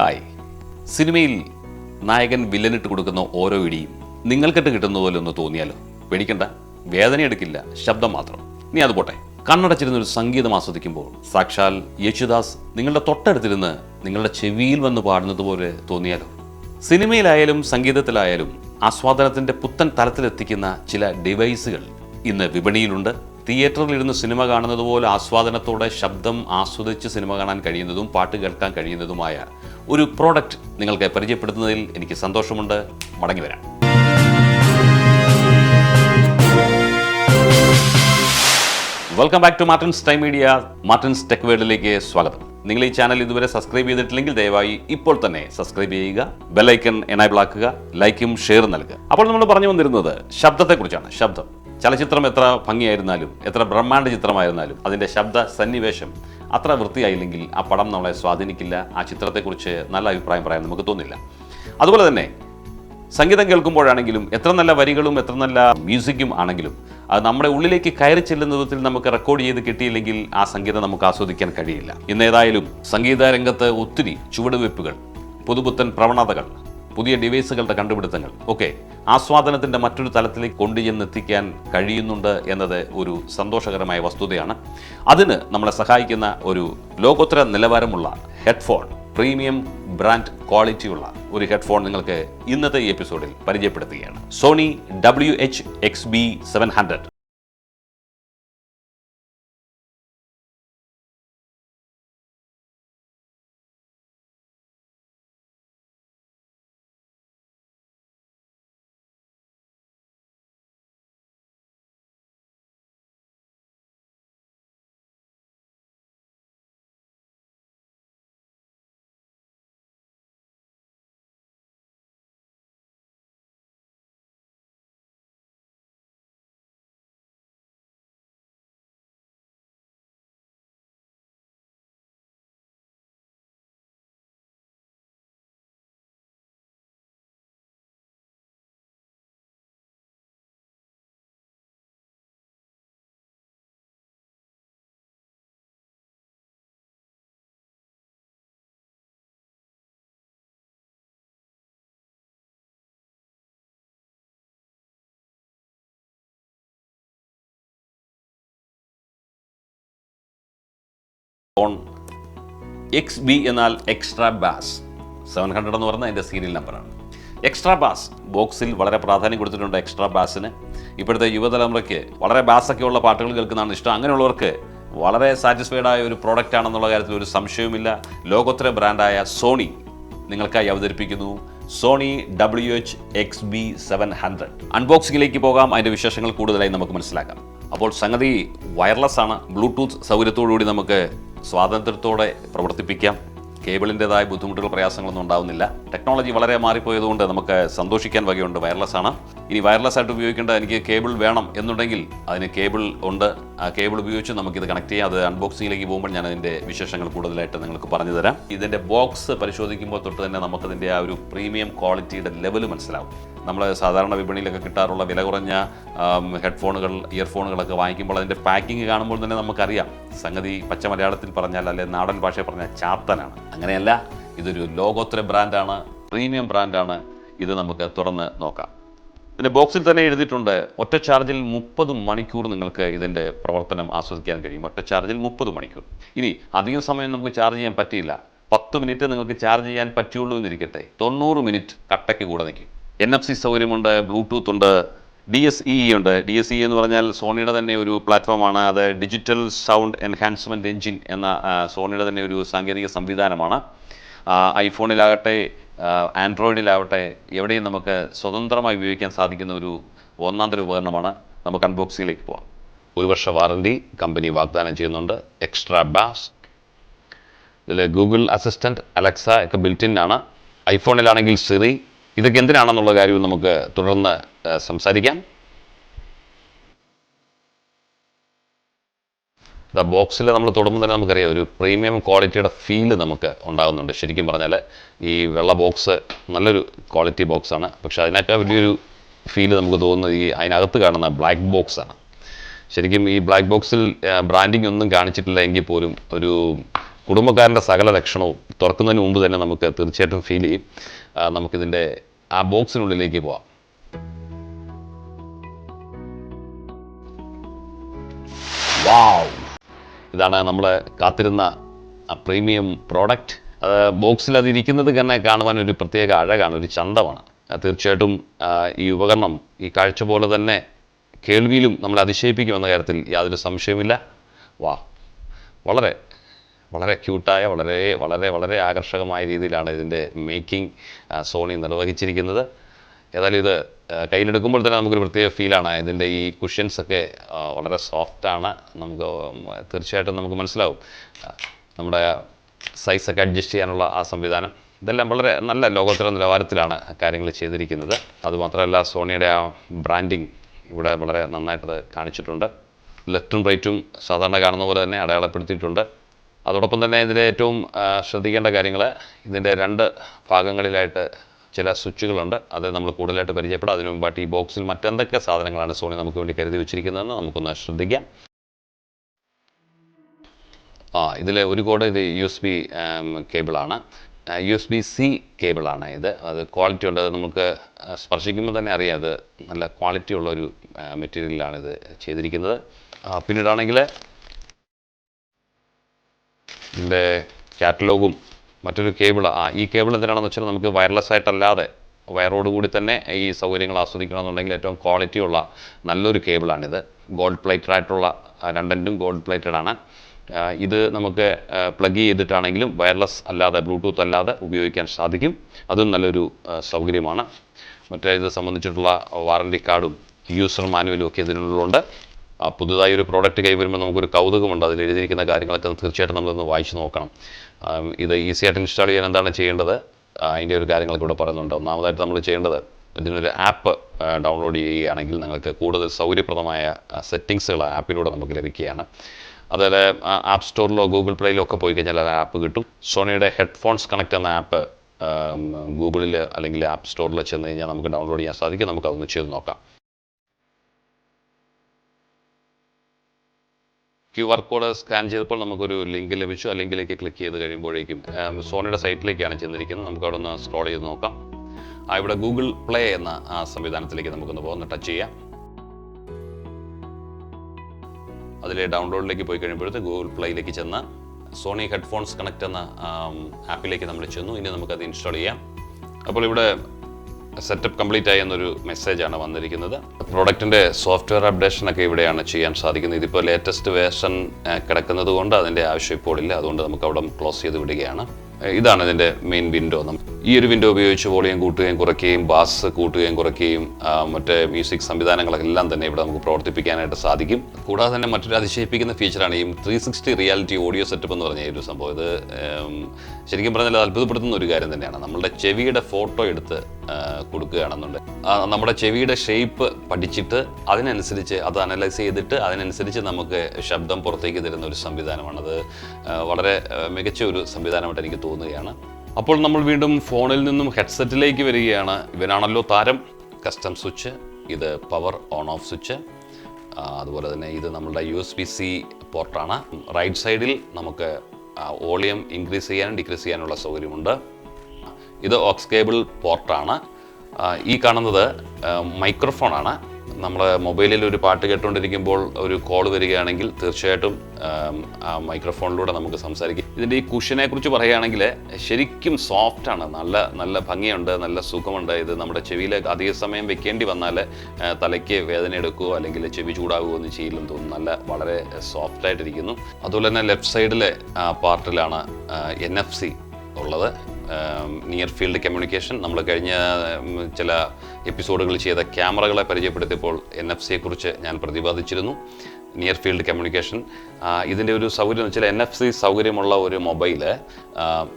Hi സിനിമയിൽ നായകൻ വില്ലനിട്ട് കൊടുക്കുന്ന ഓരോ ഇടിയും നിങ്ങൾക്കിട്ട് കിട്ടുന്ന പോലെ ഒന്ന് തോന്നിയാലോ? പേടിക്കണ്ട. വേദന എടുക്കില്ല. ശബ്ദം മാത്രം. നീ അത് പോട്ടെ. കണ്ണടച്ചിരുന്ന ഒരു സംഗീതം ആസ്വദിക്കുമ്പോൾ സാക്ഷാൽ യേശുദാസ് നിങ്ങളുടെ തൊട്ടടുത്തിരുന്ന് നിങ്ങളുടെ ചെവിയിൽ വന്ന് പാടുന്നത് പോലെ തോന്നിയാലോ? സിനിമയിലായാലും സംഗീതത്തിലായാലും ആസ്വാദനത്തിന്റെ പുത്തൻ തലത്തിലെത്തിക്കുന്ന ചില ഡിവൈസുകൾ ഇന്ന് വിപണിയിലുണ്ട്. തിയേറ്ററിൽ ഇരുന്ന് സിനിമ കാണുന്നത് പോലെ ആസ്വാദനത്തോടെ ശബ്ദം ആസ്വദിച്ച് സിനിമ കാണാൻ കഴിയുന്നതും പാട്ട് കേൾക്കാൻ കഴിയുന്നതുമായ ഒരു പ്രോഡക്റ്റ് നിങ്ങൾക്ക് പരിചയപ്പെടുത്തുന്നതിൽ എനിക്ക് സന്തോഷമുണ്ട്. മടങ്ങി വരാം. Welcome back to Martin's time media Martin's tech വേൾഡിലേക്ക് സ്വാഗതം. നിങ്ങൾ ഈ ചാനൽ ഇതുവരെ സബ്സ്ക്രൈബ് ചെയ്തിട്ടില്ലെങ്കിൽ ദയവായി ഇപ്പോൾ തന്നെ സബ്സ്ക്രൈബ് ചെയ്യുക ബെൽ ഐക്കൺ എനേബിൾ ആക്കുക ലൈക്കും ഷെയർ നൽകുക. അപ്പോൾ നമ്മൾ പറഞ്ഞു വന്നിരുന്നത് ശബ്ദത്തെക്കുറിച്ചാണ്. ശബ്ദം. ചലച്ചിത്രം എത്ര ഭംഗിയായിരുന്നാലും എത്ര ബ്രഹ്മാണ്ഡ ചിത്രമായിരുന്നാലും അതിന്റെ ശബ്ദ സന്നിവേശം അത്ര വൃത്തിയായില്ലെങ്കിൽ ആ പടം നമ്മളെ സ്വാധീനിക്കില്ല. ആ ചിത്രത്തെക്കുറിച്ച് നല്ല അഭിപ്രായം പറയാൻ നമുക്ക് തോന്നില്ല. അതുപോലെ തന്നെ സംഗീതം കേൾക്കുമ്പോഴാണെങ്കിലും എത്ര നല്ല വരികളും എത്ര നല്ല മ്യൂസിക്കും ആണെങ്കിലും അത് നമ്മുടെ ഉള്ളിലേക്ക് കയറി ചെല്ലുന്ന വിധത്തിൽ നമുക്ക് റെക്കോർഡ് ചെയ്ത് കിട്ടിയില്ലെങ്കിൽ ആ സംഗീതം നമുക്ക് ആസ്വദിക്കാൻ കഴിയില്ല. ഇന്ന് ഏതായാലും സംഗീത രംഗത്ത് ഒത്തിരി ചുവടുവയ്പ്പുകൾ പുതുപുത്തൻ പ്രവണതകൾ പുതിയ ഡിവൈസുകളുടെ കണ്ടുപിടുത്തങ്ങൾ. ഒക്കെ ആസ്വാദനത്തിന്റെ മറ്റൊരു തലത്തിലേക്ക് കൊണ്ടുചെന്നെത്തിക്കാൻ കഴിയുന്നുണ്ട് എന്നത് ഒരു സന്തോഷകരമായ വസ്തുതയാണ്. അതിന് നമ്മളെ സഹായിക്കുന്ന ഒരു ലോകോത്തര നിലവാരമുള്ള ഹെഡ്ഫോൺ പ്രീമിയം ബ്രാൻഡ് ക്വാളിറ്റിയുള്ള ഒരു ഹെഡ്ഫോൺ നിങ്ങൾക്ക് ഇന്നത്തെ എപ്പിസോഡിൽ പരിചയപ്പെടുത്തുകയാണ്. Sony W H X B seven hundred phone X B എന്നാൽ എക്സ്ട്രാ ബാസ് സെവൻ ഹൺഡ്രഡ് എന്ന് പറഞ്ഞാൽ അതിന്റെ സീരിയൽ നമ്പറാണ് എക്സ്ട്രാ ബാസ് ബോക്സിൽ വളരെ പ്രാധാന്യം കൊടുത്തിട്ടുണ്ട് എക്സ്ട്രാ ബാസിന് ഇപ്പോഴത്തെ യുവതലമുറയ്ക്ക് വളരെ ബാസൊക്കെ ഉള്ള പാട്ടുകൾ കേൾക്കുന്നതാണ് ഇഷ്ടം. അങ്ങനെയുള്ളവർക്ക് വളരെ സാറ്റിസ്ഫൈഡ് ആയ ഒരു പ്രോഡക്റ്റ് ആണെന്നുള്ള കാര്യത്തിൽ ഒരു സംശയവുമില്ല. ലോകോത്തര ബ്രാൻഡായ സോണി നിങ്ങൾക്കായി അവതരിപ്പിക്കുന്നു. Sony W H X B seven hundred അൺബോക്സിംഗിലേക്ക് പോകാം. അതിന്റെ വിശേഷങ്ങൾ കൂടുതലായി നമുക്ക് മനസ്സിലാക്കാം. അപ്പോൾ സംഗതി വയർലെസ് ആണ്. ബ്ലൂടൂത്ത് സൗകര്യത്തോടുകൂടി നമുക്ക് സ്വാതന്ത്ര്യത്തോടെ പ്രവർത്തിപ്പിക്കാം. കേബിളിന്റെതായ ബുദ്ധിമുട്ടുകൾ പ്രയാസങ്ങളൊന്നും ഉണ്ടാവുന്നില്ല. ടെക്നോളജി വളരെ മാറിപ്പോയതുകൊണ്ട് നമുക്ക് സന്തോഷിക്കാൻ വകയുണ്ട്. വയർലെസ് ആണ്. ഇനി വയർലെസ് ആയിട്ട് ഉപയോഗിക്കേണ്ട എനിക്ക് കേബിൾ വേണം എന്നുണ്ടെങ്കിൽ അതിന് കേബിൾ ഉണ്ട്. ആ കേബിൾ ഉപയോഗിച്ച് നമുക്കിത് കണക്ട് ചെയ്യാം. അത് അൺബോക്സിംഗിലേക്ക് പോകുമ്പോൾ ഞാൻ അതിന്റെ വിശേഷങ്ങൾ കൂടുതലായിട്ട് നിങ്ങൾക്ക് പറഞ്ഞു തരാം. ഇതിന്റെ ബോക്സ് പരിശോധിക്കുമ്പോൾ തൊട്ട് തന്നെ നമുക്കതിന്റെ ആ ഒരു പ്രീമിയം ക്വാളിറ്റിയുടെ ലെവൽ മനസ്സിലാവും. നമ്മൾ സാധാരണ വിപണിയിലൊക്കെ കിട്ടാറുള്ള വില കുറഞ്ഞ ഹെഡ്ഫോണുകൾ ഇയർഫോണുകളൊക്കെ വാങ്ങിക്കുമ്പോൾ അതിന്റെ പാക്കിംഗ് കാണുമ്പോൾ തന്നെ നമുക്കറിയാം. സംഗതി പച്ച മലയാളത്തിൽ പറഞ്ഞാൽ അല്ലെ നാടൻ ഭാഷയിൽ പറഞ്ഞാൽ ചാത്തനാണ്. അങ്ങനെയല്ല ഇതൊരു ലോകോത്തര ബ്രാൻഡാണ് പ്രീമിയം ബ്രാൻഡാണ്. ഇത് നമുക്ക് തുറന്ന് നോക്കാം. ഇതിന്റെ ബോക്സിൽ തന്നെ എഴുതിയിട്ടുണ്ട് ഒറ്റ ചാർജിൽ മുപ്പത് മണിക്കൂർ നിങ്ങൾക്ക് ഇതിന്റെ പ്രവർത്തനം ആസ്വദിക്കാൻ കഴിയും. ഒറ്റ ചാർജിൽ മുപ്പത് മണിക്കൂർ. ഇനി അധികം സമയം നമുക്ക് ചാർജ് ചെയ്യാൻ പറ്റിയില്ല. പത്ത് മിനിറ്റ് നിങ്ങൾക്ക് ചാർജ് ചെയ്യാൻ പറ്റുള്ളൂ എന്നിരിക്കട്ടെ. തൊണ്ണൂറ് മിനിറ്റ് കട്ടയ്ക്ക് കൂടെ നിൽക്കും. എൻ എഫ് സി സൗകര്യമുണ്ട് ബ്ലൂടൂത്ത് ഉണ്ട് ഡി എസ് ഇ ഉണ്ട്. ഡി എസ് ഇ എന്ന് പറഞ്ഞാൽ സോണിയുടെ തന്നെ ഒരു പ്ലാറ്റ്ഫോമാണ്. അത് ഡിജിറ്റൽ സൗണ്ട് എൻഹാൻസ്മെന്റ് എഞ്ചിൻ എന്ന സോണിയുടെ തന്നെ ഒരു സാങ്കേതിക സംവിധാനമാണ്. ഐഫോണിലാകട്ടെ ആൻഡ്രോയിഡിലാവട്ടെ എവിടെയും നമുക്ക് സ്വതന്ത്രമായി ഉപയോഗിക്കാൻ സാധിക്കുന്ന ഒരു ഒന്നാന്തര ഉപകരണമാണ്. നമുക്ക് അൺബോക്സിങ്ങിലേക്ക് പോകാം ഒരു വർഷ വാറണ്ടി കമ്പനി വാഗ്ദാനം ചെയ്യുന്നുണ്ട്. എക്സ്ട്രാ ബാസ് ഇതിൽ ഗൂഗിൾ അസിസ്റ്റന്റ് അലക്സ ഒക്കെ ബിൽറ്റിൻ ആണ്. ഐഫോണിലാണെങ്കിൽ സിറി ഇതൊക്കെ എന്തിനാണെന്നുള്ള കാര്യവും നമുക്ക് തുടർന്ന് സംസാരിക്കാം. ദ ബോക്സിൽ നമ്മൾ തൊടുമ്പോൾ തന്നെ നമുക്കറിയാം ഒരു പ്രീമിയം ക്വാളിറ്റിയുടെ ഫീൽ നമുക്ക് ഉണ്ടാകുന്നുണ്ട്. ശരിക്കും പറഞ്ഞാൽ ഈ വെള്ള ബോക്സ് നല്ലൊരു ക്വാളിറ്റി ബോക്സാണ്. പക്ഷേ അതിനേക്കാൾ വലിയൊരു ഫീൽ നമുക്ക് തോന്നുന്നത് ഈ അതിനകത്ത് കാണുന്ന ബ്ലാക്ക് ബോക്സാണ്. ശരിക്കും ഈ ബ്ലാക്ക് ബോക്സിൽ ബ്രാൻഡിങ് ഒന്നും കാണിച്ചിട്ടില്ല എങ്കിൽ പോലും ഒരു കുടുംബക്കാരന്റെ സകല ലക്ഷണവും തുറക്കുന്നതിന് മുമ്പ് തന്നെ നമുക്ക് തീർച്ചയായിട്ടും ഫീൽ ചെയ്യും. നമുക്കിതിന്റെ ആ ബോക്സിനുള്ളിലേക്ക് പോവാം. ഇതാണ് നമ്മൾ കാത്തിരുന്ന പ്രീമിയം പ്രോഡക്റ്റ്. അത് ബോക്സിൽ അത് ഇരിക്കുന്നത് തന്നെ കാണുവാൻ ഒരു പ്രത്യേക അഴകാണ് ഒരു ചന്തമാണ്. തീർച്ചയായിട്ടും ഈ ഉപകരണം ഈ കാഴ്ച പോലെ തന്നെ കേൾവിയിലും നമ്മളെ അതിശയിപ്പിക്കുമെന്ന കാര്യത്തിൽ യാതൊരു സംശയവുമില്ല. വാ. വളരെ വളരെ ക്യൂട്ടായ വളരെ വളരെ വളരെ ആകർഷകമായ രീതിയിലാണ് ഇതിന്റെ മേക്കിംഗ് സോണി നിർവഹിച്ചിരിക്കുന്നത്. ഏതായാലും ഇത് കയ്യിലെടുക്കുമ്പോൾ തന്നെ നമുക്കൊരു പ്രത്യേക ഫീലാണ് ഇതിന്റെ ഈ കുഷ്യൻസ് ഒക്കെ വളരെ സോഫ്റ്റാണ് നമുക്ക് തീർച്ചയായിട്ടും നമുക്ക് മനസ്സിലാവും നമ്മുടെ സൈസൊക്കെ അഡ്ജസ്റ്റ് ചെയ്യാനുള്ള ആ സംവിധാനം. ഇതെല്ലാം വളരെ നല്ല ലോകോത്തര നിലവാരത്തിലാണ് കാര്യങ്ങൾ ചെയ്തിരിക്കുന്നത്. അതുമാത്രമല്ല സോണിയുടെ ആ ബ്രാൻഡിങ് ഇവിടെ വളരെ നന്നായിട്ടത് കാണിച്ചിട്ടുണ്ട്. ലെഫ്റ്റും റൈറ്റും സാധാരണ കാണുന്ന പോലെ തന്നെ അടയാളപ്പെടുത്തിയിട്ടുണ്ട്. അതോടൊപ്പം തന്നെ ഇതിന്റെ ഏറ്റവും ശ്രദ്ധിക്കേണ്ട കാര്യങ്ങൾ ഇതിന്റെ രണ്ട് ഭാഗങ്ങളിലായിട്ട് ചില സ്വിച്ചുകളുണ്ട്. അത് നമ്മൾ കൂടുതലായിട്ട് പരിചയപ്പെടാം. അതിനു മുമ്പായിട്ട് ഈ ബോക്സിൽ മറ്റെന്തൊക്കെ സാധനങ്ങളാണ് സോണി നമുക്ക് വേണ്ടി കരുതി വെച്ചിരിക്കുന്നതെന്ന് നമുക്കൊന്ന് ശ്രദ്ധിക്കാം. ആ ഇതിൽ ഒരു കോഡ് ഇത് യു എസ് ബി കേബിളാണ്. യു എസ് ബി സി കേബിളാണ് ഇത്. അത് ക്വാളിറ്റി ഉണ്ട്. അത് നമുക്ക് സ്പർശിക്കുമ്പോൾ തന്നെ അറിയാം. അത് നല്ല ക്വാളിറ്റി ഉള്ള ഒരു മെറ്റീരിയലാണ് ഇത് ചെയ്തിരിക്കുന്നത്. പിന്നീടാണെങ്കിൽ ഇതിന്റെ കാറ്റലോഗും മറ്റൊരു കേബിൾ ആ ഈ കേബിൾ എന്തിനാണെന്ന് വെച്ചാൽ നമുക്ക് വയർലെസ് ആയിട്ടല്ലാതെ വയറോട് കൂടി തന്നെ ഈ സൗകര്യങ്ങൾ ആസ്വദിക്കണമെന്നുണ്ടെങ്കിൽ ഏറ്റവും ക്വാളിറ്റി ഉള്ള നല്ലൊരു കേബിളാണിത് ഗോൾഡ് പ്ലേറ്റഡ് ആയിട്ടുള്ള ആ, രണ്ടെണ്ടും ഗോൾഡ് പ്ലേറ്റഡ് ആണ്. ഇത് നമുക്ക് പ്ലഗ് ചെയ്തിട്ടാണെങ്കിലും വയർലെസ് അല്ലാതെ ബ്ലൂടൂത്ത് അല്ലാതെ ഉപയോഗിക്കാൻ സാധിക്കും. അതും നല്ലൊരു സൗകര്യമാണ്. മറ്റേ ഇത് സംബന്ധിച്ചിട്ടുള്ള വാറണ്ടി കാർഡും യൂസർ മാനുവലും ഒക്കെ ഇതിനുള്ളിലുണ്ട്. പുതുതായി ഒരു പ്രോഡക്റ്റ് കൈവരുമ്പോൾ നമുക്കൊരു കൗതുകമുണ്ട്. അതിൽ എഴുതിയിരിക്കുന്ന കാര്യങ്ങളൊക്കെ തീർച്ചയായിട്ടും നമ്മളൊന്ന് വായിച്ചു നോക്കണം. ഇത് ഈസി ആയിട്ട് ഇൻസ്റ്റാൾ ചെയ്യാൻ എന്താണ് ചെയ്യേണ്ടത്? അതിന്റെ ഒരു കാര്യങ്ങളൊക്കെ ഇവിടെ പറയുന്നുണ്ട്. ഒന്നാമതായിട്ട് നമ്മൾ ചെയ്യേണ്ടത് ഇതിനൊരു ആപ്പ് ഡൗൺലോഡ് ചെയ്യുകയാണെങ്കിൽ നിങ്ങൾക്ക് കൂടുതൽ സൗകര്യപ്രദമായ സെറ്റിങ്സുകൾ ആപ്പിലൂടെ നമുക്ക് ലഭിക്കുകയാണ്. അതുപോലെ ആപ്പ് സ്റ്റോറിലോ ഗൂഗിൾ പ്ലേയിലോ ഒക്കെ പോയി കഴിഞ്ഞാൽ ആപ്പ് കിട്ടും. സോണിയുടെ ഹെഡ്ഫോൺസ് കണക്ട് എന്ന ആപ്പ് ഗൂഗിളിൽ അല്ലെങ്കിൽ ആപ്പ് സ്റ്റോറിൽ ചെന്ന് കഴിഞ്ഞാൽ നമുക്ക് ഡൗൺലോഡ് ചെയ്യാൻ സാധിക്കും. നമുക്ക് അതൊന്ന് ചെയ്ത് നോക്കാം. ക്യു ആർ കോഡ് സ്കാൻ ചെയ്തപ്പോൾ നമുക്കൊരു ലിങ്ക് ലഭിച്ചു. ആ ലിങ്കിലേക്ക് ക്ലിക്ക് ചെയ്ത് കഴിയുമ്പോഴേക്കും സോണിയുടെ സൈറ്റിലേക്കാണ് ചെന്നിരിക്കുന്നത്. നമുക്ക് അവിടെ ഒന്ന് സ്ക്രോൾ ചെയ്ത് നോക്കാം. ആ ഇവിടെ ഗൂഗിൾ പ്ലേ എന്ന ആ സംവിധാനത്തിലേക്ക് നമുക്കൊന്ന് പോകുന്ന ടച്ച് ചെയ്യാം. അതിലെ ഡൗൺലോഡിലേക്ക് പോയി കഴിയുമ്പോഴത്തെ ഗൂഗിൾ പ്ലേയിലേക്ക് ചെന്ന് സോണി ഹെഡ്ഫോൺസ് കണക്ട് എന്ന ആപ്പിലേക്ക് നമ്മൾ ചെന്നു. ഇനി നമുക്കത് ഇൻസ്റ്റാൾ ചെയ്യാം. അപ്പോൾ ഇവിടെ സെറ്റപ്പ് കംപ്ലീറ്റ് ആയി എന്നൊരു മെസ്സേജാണ് വന്നിരിക്കുന്നത്. പ്രോഡക്റ്റിന്റെ സോഫ്റ്റ്വെയർ അപ്ഡേഷനൊക്കെ ഇവിടെയാണ് ചെയ്യാൻ സാധിക്കുന്നത്. ഇതിപ്പോൾ ലേറ്റസ്റ്റ് വേർഷൻ കിടക്കുന്നത് കൊണ്ട് അതിന്റെ ആവശ്യം ഇപ്പോൾ ഇല്ല. അതുകൊണ്ട് നമുക്ക് അവിടെ ക്ലോസ് ചെയ്ത് വിടുകയാണ്. ഇതാണ് ഇതിന്റെ മെയിൻ വിൻഡോ ഈ ഒരു വിൻഡോ ഉപയോഗിച്ച് വോളിയം കൂട്ടുകയും കുറയ്ക്കുകയും ബാസ് കൂട്ടുകയും കുറയ്ക്കുകയും മറ്റേ മ്യൂസിക് സംവിധാനങ്ങളെല്ലാം തന്നെ ഇവിടെ നമുക്ക് പ്രവർത്തിപ്പിക്കാനായിട്ട് സാധിക്കും. കൂടാതെ തന്നെ മറ്റൊരു അതിശയിപ്പിക്കുന്ന ഫീച്ചറാണ് ഈ three sixty reality audio setup എന്ന് പറഞ്ഞ ഒരു സംഭവം. ഇത് ശരിക്കും പറഞ്ഞാൽ അത് അത്ഭുതപ്പെടുത്തുന്ന ഒരു കാര്യം തന്നെയാണ്. നമ്മളുടെ ചെവിയുടെ ഫോട്ടോ എടുത്ത് കൊടുക്കുകയാണെന്നുണ്ട്. നമ്മുടെ ചെവിയുടെ ഷേപ്പ് പഠിച്ചിട്ട് അതിനനുസരിച്ച് അത് അനലൈസ് ചെയ്തിട്ട് അതിനനുസരിച്ച് നമുക്ക് ശബ്ദം പുറത്തേക്ക് തരുന്ന ഒരു സംവിധാനമാണ് അത് വളരെ മികച്ച ഒരു സംവിധാനമായിട്ട് എനിക്ക് തോന്നുകയാണ്. അപ്പോൾ നമ്മൾ വീണ്ടും ഫോണിൽ നിന്നും ഹെഡ്സെറ്റിലേക്ക് വരികയാണ്. ഇവനാണല്ലോ താരം. കസ്റ്റം സ്വിച്ച് ഇത് പവർ ഓൺ ഓഫ് സ്വിച്ച് അതുപോലെ തന്നെ ഇത് നമ്മളുടെ യു എസ് ബി സി പോർട്ടാണ് റൈറ്റ് സൈഡിൽ നമുക്ക് വോളിയം ഇൻക്രീസ് ചെയ്യാനും ഡിക്രീസ് ചെയ്യാനുള്ള സൗകര്യമുണ്ട്. ഇത് ഓക്സ് കേബിൾ പോർട്ടാണ്. ഈ കാണുന്നത് മൈക്രോഫോണാണ്. നമ്മൾ മൊബൈലിൽ ഒരു പാട്ട് കേട്ടുകൊണ്ടിരിക്കുമ്പോൾ ഒരു കോൾ വരികയാണെങ്കിൽ തീർച്ചയായിട്ടും ആ മൈക്രോഫോണിലൂടെ നമുക്ക് സംസാരിക്കാം. ഇതിന്റെ ഈ കുഷനെ കുറിച്ച് പറയുകയാണെങ്കിൽ ശരിക്കും സോഫ്റ്റാണ്. നല്ല നല്ല ഭംഗിയുണ്ട് നല്ല സുഖമുണ്ട്. ഇത് നമ്മുടെ ചെവിയിൽ അധിക സമയം വെക്കേണ്ടി വന്നാൽ തലയ്ക്ക് വേദന എടുക്കുകയോ അല്ലെങ്കിൽ ചെവി ചൂടാകുകയോ ഒന്നും ചെയ്യില്ലെന്ന് തോന്നുന്നു. നല്ല വളരെ സോഫ്റ്റ് ആയിട്ടിരിക്കുന്നു അതുപോലെ തന്നെ ലെഫ്റ്റ് സൈഡിലെ പാർട്ടിലാണ് എൻ എഫ് സി ഉള്ളത്. നിയർ ഫീൽഡ് കമ്മ്യൂണിക്കേഷൻ നമ്മൾ കഴിഞ്ഞ ചില എപ്പിസോഡുകൾ ചെയ്ത ക്യാമറകളെ പരിചയപ്പെടുത്തിയപ്പോൾ എൻ എഫ് സിയെക്കുറിച്ച് ഞാൻ പ്രതിപാദിച്ചിരുന്നു. നിയർ ഫീൽഡ് കമ്മ്യൂണിക്കേഷൻ ഇതിന്റെ ഒരു സൗകര്യം എന്ന് വെച്ചാൽ എൻ എഫ് സി സൗകര്യമുള്ള ഒരു മൊബൈൽ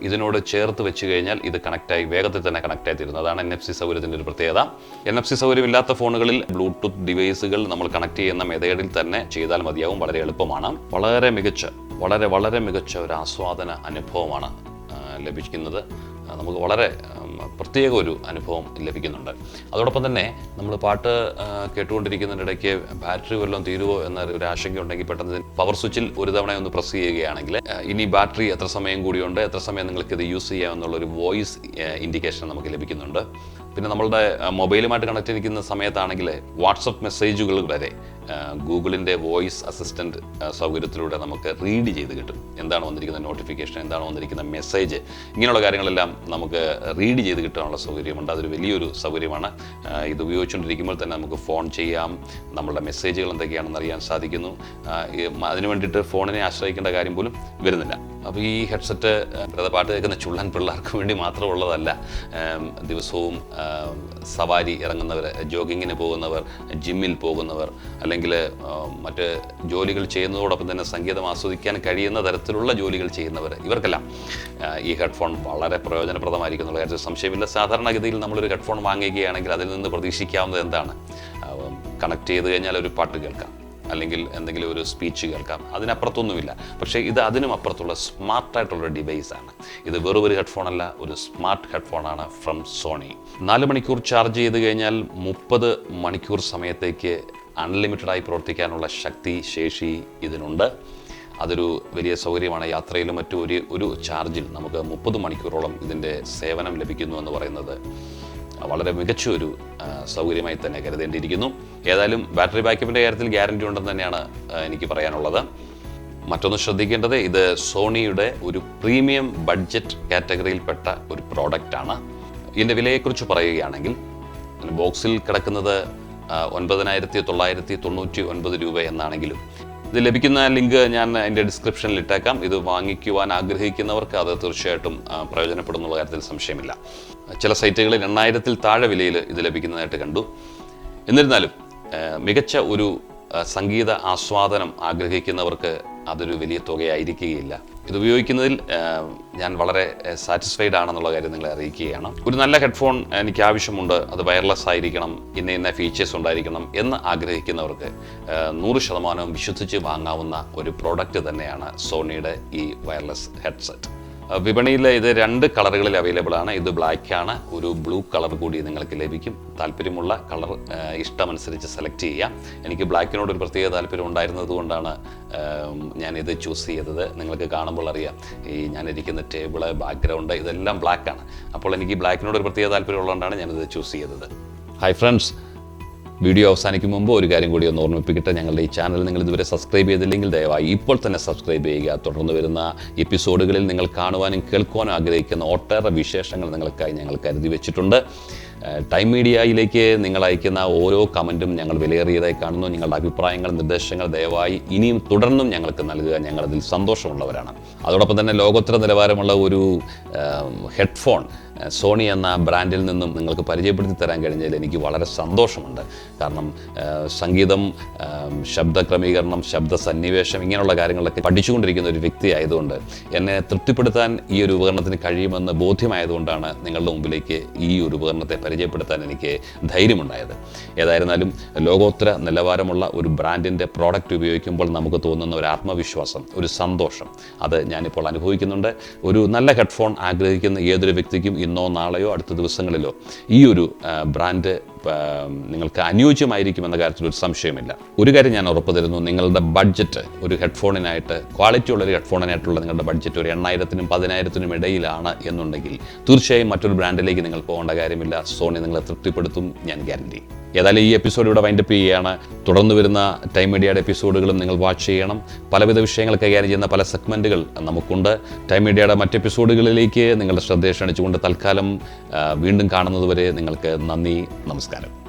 ഇതിനോട് ചേർത്ത് വെച്ച് കഴിഞ്ഞാൽ ഇത് കണക്റ്റായി വേഗത്തിൽ തന്നെ കണക്റ്റായി തീരുന്നു അതാണ് എൻ എഫ് സി സൗകര്യത്തിന്റെ ഒരു പ്രത്യേകത. എൻ എഫ് സി സൗകര്യമില്ലാത്ത ഫോണുകളിൽ ബ്ലൂടൂത്ത് ഡിവൈസുകൾ നമ്മൾ കണക്ട് ചെയ്യുന്ന മെതേഡിൽ തന്നെ ചെയ്താൽ മതിയാവും. വളരെ എളുപ്പമാണ്. വളരെ മികച്ച വളരെ വളരെ മികച്ച ഒരു ആസ്വാദന അനുഭവമാണ് ലഭിക്കുന്നത് നമുക്ക് വളരെ പ്രത്യേക ഒരു അനുഭവം ലഭിക്കുന്നുണ്ട്. അതോടൊപ്പം തന്നെ നമ്മൾ പാട്ട് കേട്ടുകൊണ്ടിരിക്കുന്നതിനിടയ്ക്ക് ബാറ്ററി വല്ലതും തീരുവോ എന്ന ഒരു ആശങ്ക ഉണ്ടെങ്കിൽ പെട്ടെന്ന് പവർ സ്വിച്ചിൽ ഒരു തവണ ഒന്ന് പ്രസ് ചെയ്യുകയാണെങ്കിൽ ഇനി ബാറ്ററി എത്ര സമയം കൂടിയുണ്ട് എത്ര സമയം നിങ്ങൾക്ക് ഇത് യൂസ് ചെയ്യാമെന്നുള്ളൊരു വോയിസ് ഇൻഡിക്കേഷൻ നമുക്ക് ലഭിക്കുന്നുണ്ട്. പിന്നെ നമ്മളുടെ മൊബൈലുമായിട്ട് കണക്ട് ചെയ്തിരിക്കുന്ന സമയത്താണെങ്കിൽ വാട്സപ്പ് മെസ്സേജുകൾ വരെ ഗൂഗിളിന്റെ വോയിസ് അസിസ്റ്റന്റ് സൗകര്യത്തിലൂടെ നമുക്ക് റീഡ് ചെയ്ത് കിട്ടും. എന്താണ് വന്നിരിക്കുന്ന നോട്ടിഫിക്കേഷൻ എന്താണ് വന്നിരിക്കുന്ന മെസ്സേജ് ഇങ്ങനെയുള്ള കാര്യങ്ങളെല്ലാം നമുക്ക് റീഡ് ചെയ്ത് കിട്ടാനുള്ള സൗകര്യമുണ്ട്. അതൊരു വലിയൊരു സൗകര്യമാണ്. ഇത് ഉപയോഗിച്ചുകൊണ്ടിരിക്കുമ്പോൾ തന്നെ നമുക്ക് ഫോൺ ചെയ്യാം. നമ്മളുടെ മെസ്സേജുകൾ എന്തൊക്കെയാണെന്ന് അറിയാൻ സാധിക്കുന്നു. അതിനു വേണ്ടിയിട്ട് ഫോണിനെ ആശ്രയിക്കേണ്ട കാര്യം പോലും വരുന്നില്ല. അപ്പോൾ ഈ ഹെഡ്സെറ്റ് പാട്ട് കേൾക്കുന്ന ചുള്ളൻ പിള്ളേർക്ക് വേണ്ടി മാത്രമുള്ളതല്ല ദിവസവും സവാരി ഇറങ്ങുന്നവർ ജോഗിങ്ങിന് പോകുന്നവർ ജിമ്മിൽ പോകുന്നവർ അല്ലെങ്കിൽ മറ്റ് ജോലികൾ ചെയ്യുന്നതോടൊപ്പം തന്നെ സംഗീതം ആസ്വദിക്കാൻ കഴിയുന്ന തരത്തിലുള്ള ജോലികൾ ചെയ്യുന്നവർ ഇവർക്കെല്ലാം ഈ ഹെഡ്ഫോൺ വളരെ പ്രയോജനപ്രദമായിരിക്കും എന്നുള്ള കാര്യത്തിൽ സംശയമില്ല. സാധാരണഗതിയിൽ നമ്മളൊരു ഹെഡ്ഫോൺ വാങ്ങുകയാണെങ്കിൽ അതിൽ നിന്ന് പ്രതീക്ഷിക്കാവുന്നത് എന്താണ്? കണക്ട് ചെയ്ത് കഴിഞ്ഞാൽ ഒരു പാട്ട് കേൾക്കാം. അല്ലെങ്കിൽ എന്തെങ്കിലും ഒരു സ്പീച്ച് കേൾക്കാം. അതിനപ്പുറത്തൊന്നുമില്ല. പക്ഷേ ഇത് അതിനും അപ്പുറത്തുള്ള സ്മാർട്ടായിട്ടുള്ള ഡിവൈസാണ്. ഇത് വെറും ഒരു ഹെഡ്ഫോൺ അല്ല ഒരു സ്മാർട്ട് ഹെഡ്ഫോൺ ആണ് ഫ്രം സോണി. നാല് മണിക്കൂർ ചാർജ് ചെയ്ത് കഴിഞ്ഞാൽ മുപ്പത് മണിക്കൂർ സമയത്തേക്ക് അൺലിമിറ്റഡായി പ്രവർത്തിക്കാനുള്ള ശക്തി ശേഷി ഇതിനുണ്ട്. അതൊരു വലിയ സൗകര്യമാണ്. യാത്രയിലും മറ്റു ഒരു ഒരു ചാർജിൽ നമുക്ക് മുപ്പത് മണിക്കൂറോളം ഇതിന്റെ സേവനം ലഭിക്കുന്നു എന്ന് പറയുന്നത് വളരെ മികച്ച ഒരു സൗകര്യമായി തന്നെ കരുതേണ്ടിയിരിക്കുന്നു. ഏതായാലും ബാറ്ററി ബാക്കപ്പിന്റെ കാര്യത്തിൽ ഗ്യാരണ്ടി ഉണ്ടെന്ന് തന്നെയാണ് എനിക്ക് പറയാനുള്ളത്. മറ്റൊന്ന് ശ്രദ്ധിക്കേണ്ടത് ഇത് സോണിയുടെ ഒരു പ്രീമിയം ബഡ്ജറ്റ് കാറ്റഗറിയിൽപ്പെട്ട ഒരു പ്രോഡക്റ്റാണ്. ഇതിന്റെ വിലയെക്കുറിച്ച് പറയുകയാണെങ്കിൽ ബോക്സിൽ കിടക്കുന്നത് ഒൻപതിനായിരത്തി തൊള്ളായിരത്തി തൊണ്ണൂറ്റി ഒൻപത് രൂപ എന്നാണെങ്കിലും. ഇത് ലഭിക്കുന്ന ലിങ്ക് ഞാൻ എന്റെ ഡിസ്ക്രിപ്ഷനിൽ ഇട്ടേക്കാം. ഇത് വാങ്ങിക്കുവാൻ ആഗ്രഹിക്കുന്നവർക്ക് അത് തീർച്ചയായിട്ടും പ്രയോജനപ്പെടുന്ന കാര്യത്തിൽ സംശയമില്ല. ചില സൈറ്റുകളിൽ എണ്ണായിരത്തിൽ താഴെ വിലയിൽ ഇത് ലഭിക്കുന്നതായിട്ട് കണ്ടു. എന്നിരുന്നാലും മികച്ച ഒരു സംഗീത ആസ്വാദനം ആഗ്രഹിക്കുന്നവർക്ക് അതൊരു വലിയ തുകയായിരിക്കുകയില്ല. ഇത് ഉപയോഗിക്കുന്നതിൽ ഞാൻ വളരെ സാറ്റിസ്ഫൈഡ് ആണെന്നുള്ള കാര്യം നിങ്ങളെ അറിയിക്കുകയാണ്. ഒരു നല്ല ഹെഡ്ഫോൺ എനിക്ക് ആവശ്യമുണ്ട് അത് വയർലെസ് ആയിരിക്കണം ഇന്ന ഇന്ന ഫീച്ചേഴ്സ് ഉണ്ടായിരിക്കണം എന്ന് ആഗ്രഹിക്കുന്നവർക്ക് നൂറ് ശതമാനവും വിശ്വസിച്ച് വാങ്ങാവുന്ന ഒരു പ്രോഡക്റ്റ് തന്നെയാണ് സോണിയുടെ ഈ വയർലെസ് ഹെഡ്സെറ്റ് വിപണിയിൽ ഇത് രണ്ട് കളറുകളിൽ അവൈലബിൾ ആണ്. ഇത് ബ്ലാക്ക് ആണ്. ഒരു ബ്ലൂ കളർ കൂടി നിങ്ങൾക്ക് ലഭിക്കും. താല്പര്യമുള്ള കളർ ഇഷ്ടമനുസരിച്ച് സെലക്ട് ചെയ്യാം. എനിക്ക് ബ്ലാക്കിനോട് ഒരു പ്രത്യേക താല്പര്യം ഉണ്ടായിരുന്നത് കൊണ്ടാണ് ഞാനിത് ചൂസ് ചെയ്തത്. നിങ്ങൾക്ക് കാണുമ്പോൾ അറിയാം. ഈ ഞാനിരിക്കുന്ന ടേബിൾ ബാക്ക്ഗ്രൗണ്ട് ഇതെല്ലാം ബ്ലാക്കാണ് അപ്പോൾ എനിക്ക് ബ്ലാക്കിനോട് ഒരു പ്രത്യേക താല്പര്യമുള്ളതുകൊണ്ടാണ് ഞാനിത് ചൂസ് ചെയ്തത്. ഹായ് ഫ്രണ്ട്സ് വീഡിയോ അവസാനിക്കും മുമ്പ് ഒരു കാര്യം കൂടി ഒന്ന് ഓർമ്മിപ്പിക്കട്ടെ. ഞങ്ങളുടെ ഈ ചാനൽ നിങ്ങൾ ഇതുവരെ സബ്സ്ക്രൈബ് ചെയ്തില്ലെങ്കിൽ ദയവായി ഇപ്പോൾ തന്നെ സബ്സ്ക്രൈബ് ചെയ്യുക. തുടർന്ന് വരുന്ന എപ്പിസോഡുകളിൽ നിങ്ങൾ കാണുവാനും കേൾക്കുവാനും ആഗ്രഹിക്കുന്ന ഒട്ടേറെ വിശേഷങ്ങൾ നിങ്ങൾക്കായി ഞങ്ങൾ കരുതി വെച്ചിട്ടുണ്ട്. ടൈം മീഡിയയിലേക്ക് നിങ്ങൾ അയക്കുന്ന ഓരോ കമന്റും ഞങ്ങൾ വിലയേറിയതായി കാണുന്നു. നിങ്ങളുടെ അഭിപ്രായങ്ങൾ നിർദ്ദേശങ്ങൾ ദയവായി ഇനിയും തുടർന്നും ഞങ്ങൾക്ക് നൽകുക. ഞങ്ങളതിൽ സന്തോഷമുള്ളവരാണ്. അതോടൊപ്പം തന്നെ ലോകോത്തര നിലവാരമുള്ള ഒരു ഹെഡ്ഫോൺ സോണി എന്ന ബ്രാൻഡിൽ നിന്നും നിങ്ങൾക്ക് പരിചയപ്പെടുത്തി തരാൻ കഴിഞ്ഞതിൽ എനിക്ക് വളരെ സന്തോഷമുണ്ട്. കാരണം സംഗീതം ശബ്ദ ക്രമീകരണം ശബ്ദ സന്നിവേശം ഇങ്ങനെയുള്ള കാര്യങ്ങളൊക്കെ പഠിച്ചുകൊണ്ടിരിക്കുന്ന ഒരു വ്യക്തി ആയതുകൊണ്ട് എന്നെ തൃപ്തിപ്പെടുത്താൻ ഈ ഒരു ഉപകരണത്തിന് കഴിയുമെന്ന് ബോധ്യമായതുകൊണ്ടാണ് നിങ്ങളുടെ മുമ്പിലേക്ക് ഈ ഒരു ഉപകരണത്തെ പരിചയപ്പെടുത്താൻ എനിക്ക് ധൈര്യമുണ്ടായത്. ഏതായിരുന്നാലും ലോകോത്തര നിലവാരമുള്ള ഒരു ബ്രാൻഡിന്റെ പ്രോഡക്റ്റ് ഉപയോഗിക്കുമ്പോൾ നമുക്ക് തോന്നുന്ന ഒരു ആത്മവിശ്വാസം ഒരു സന്തോഷം. അത് ഞാനിപ്പോൾ അനുഭവിക്കുന്നുണ്ട്. ഒരു നല്ല ഹെഡ്ഫോൺ ആഗ്രഹിക്കുന്ന ഏതൊരു വ്യക്തിക്കും ഇന്നോ നാളെയോ അടുത്ത ദിവസങ്ങളിലോ ഈ ഒരു ബ്രാൻഡ് നിങ്ങൾക്ക് അനുയോജ്യമായിരിക്കുമെന്ന കാര്യത്തിൽ ഒരു സംശയമില്ല. ഒരു കാര്യം ഞാൻ ഉറപ്പ് തരുന്നു നിങ്ങളുടെ ബഡ്ജറ്റ് ഒരു ഹെഡ്ഫോണിനായിട്ട് ക്വാളിറ്റി ഉള്ള ഒരു ഹെഡ്ഫോണിനായിട്ടുള്ള നിങ്ങളുടെ ബഡ്ജറ്റ് ഒരു എണ്ണായിരത്തിനും പതിനായിരത്തിനും ഇടയിലാണ് എന്നുണ്ടെങ്കിൽ തീർച്ചയായും മറ്റൊരു ബ്രാൻഡിലേക്ക് നിങ്ങൾ പോകേണ്ട കാര്യമില്ല. സോണി നിങ്ങളെ തൃപ്തിപ്പെടുത്തും ഞാൻ ഗ്യാരണ്ടി ഏതായാലും ഈ എപ്പിസോഡ് ഇവിടെ വൈൻഡപ്പ് ചെയ്യുകയാണ്. തുടർന്ന് വരുന്ന ടൈം മീഡിയയുടെ എപ്പിസോഡുകളും നിങ്ങൾ വാച്ച് ചെയ്യണം. പലവിധ വിഷയങ്ങൾ കൈകാര്യം ചെയ്യുന്ന പല സെഗ്മെന്റുകൾ നമുക്കുണ്ട്. ടൈം മീഡിയയുടെ മറ്റ് എപ്പിസോഡുകളിലേക്ക് നിങ്ങളുടെ ശ്രദ്ധയെ ക്ഷണിച്ചുകൊണ്ട് തൽക്കാലം വീണ്ടും കാണുന്നതുവരെ നിങ്ങൾക്ക് നന്ദി നമസ്കാരം.